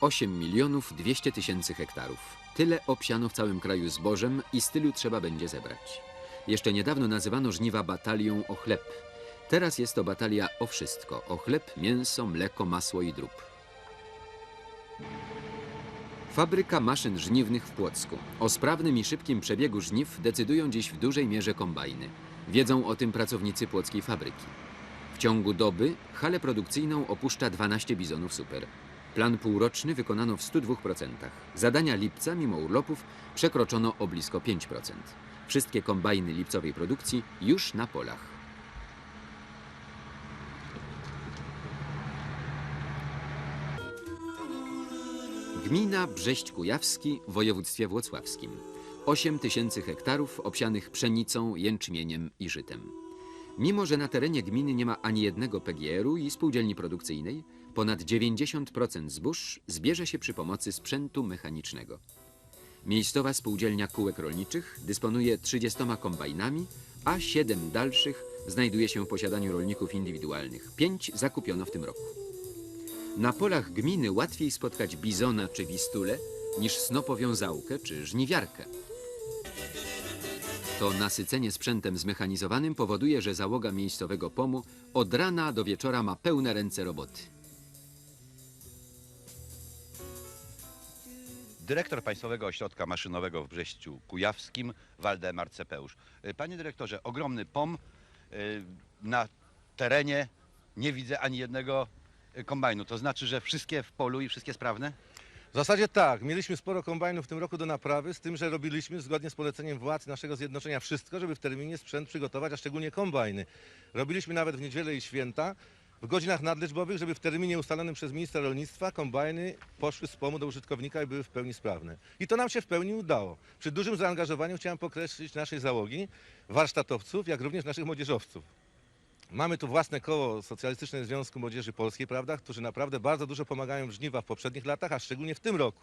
8 milionów 200 tysięcy hektarów. Tyle obsiano w całym kraju zbożem i z tylu trzeba będzie zebrać. Jeszcze niedawno nazywano żniwa batalią o chleb. Teraz jest to batalia o wszystko. O chleb, mięso, mleko, masło i drób. Fabryka maszyn żniwnych w Płocku. O sprawnym i szybkim przebiegu żniw decydują dziś w dużej mierze kombajny. Wiedzą o tym pracownicy płockiej fabryki. W ciągu doby halę produkcyjną opuszcza 12 bizonów super. Plan półroczny wykonano w 102%. Zadania lipca, mimo urlopów, przekroczono o blisko 5%. Wszystkie kombajny lipcowej produkcji już na polach. Gmina Brześć Kujawski w województwie włocławskim. 8 tysięcy hektarów obsianych pszenicą, jęczmieniem i żytem. Mimo, że na terenie gminy nie ma ani jednego PGR-u i spółdzielni produkcyjnej, ponad 90% zbóż zbierze się przy pomocy sprzętu mechanicznego. Miejscowa spółdzielnia kółek rolniczych dysponuje 30 kombajnami, a 7 dalszych znajduje się w posiadaniu rolników indywidualnych. 5 zakupiono w tym roku. Na polach gminy łatwiej spotkać bizona czy wistulę niż snopowiązałkę czy żniwiarkę. To nasycenie sprzętem zmechanizowanym powoduje, że załoga miejscowego POM-u od rana do wieczora ma pełne ręce roboty. Dyrektor Państwowego Ośrodka Maszynowego w Brześciu Kujawskim, Waldemar Cepeusz. Y, Panie dyrektorze, ogromny POM y, na terenie nie widzę ani jednego y, kombajnu. To znaczy, że wszystkie w polu i wszystkie sprawne? W zasadzie tak. Mieliśmy sporo kombajnów w tym roku do naprawy, z tym, że robiliśmy zgodnie z poleceniem władz naszego zjednoczenia wszystko, żeby w terminie sprzęt przygotować, a szczególnie kombajny. Robiliśmy nawet w niedzielę i święta, w godzinach nadliczbowych, żeby w terminie ustalonym przez ministra rolnictwa kombajny poszły z pomu do użytkownika i były w pełni sprawne. I to nam się w pełni udało. Przy dużym zaangażowaniu chciałem pokreślić naszej załogi, warsztatowców, jak również naszych młodzieżowców. Mamy tu własne koło Socjalistycznego Związku Młodzieży Polskiej, prawda, którzy naprawdę bardzo dużo pomagają w żniwa w poprzednich latach, a szczególnie w tym roku.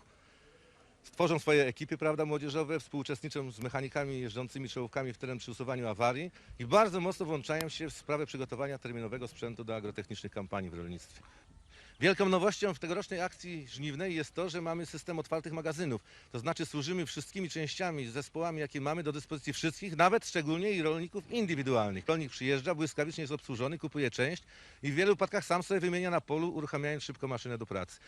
Stworzą swoje ekipy prawda, młodzieżowe, współuczestniczą z mechanikami jeżdżącymi czołówkami w teren przy usuwaniu awarii i bardzo mocno włączają się w sprawę przygotowania terminowego sprzętu do agrotechnicznych kampanii w rolnictwie. Wielką nowością w tegorocznej akcji żniwnej jest to, że mamy system otwartych magazynów. To znaczy służymy wszystkimi częściami, zespołami, jakie mamy do dyspozycji wszystkich, nawet szczególnie i rolników indywidualnych. Rolnik przyjeżdża, błyskawicznie jest obsłużony, kupuje część i w wielu wypadkach sam sobie wymienia na polu, uruchamiając szybko maszynę do pracy.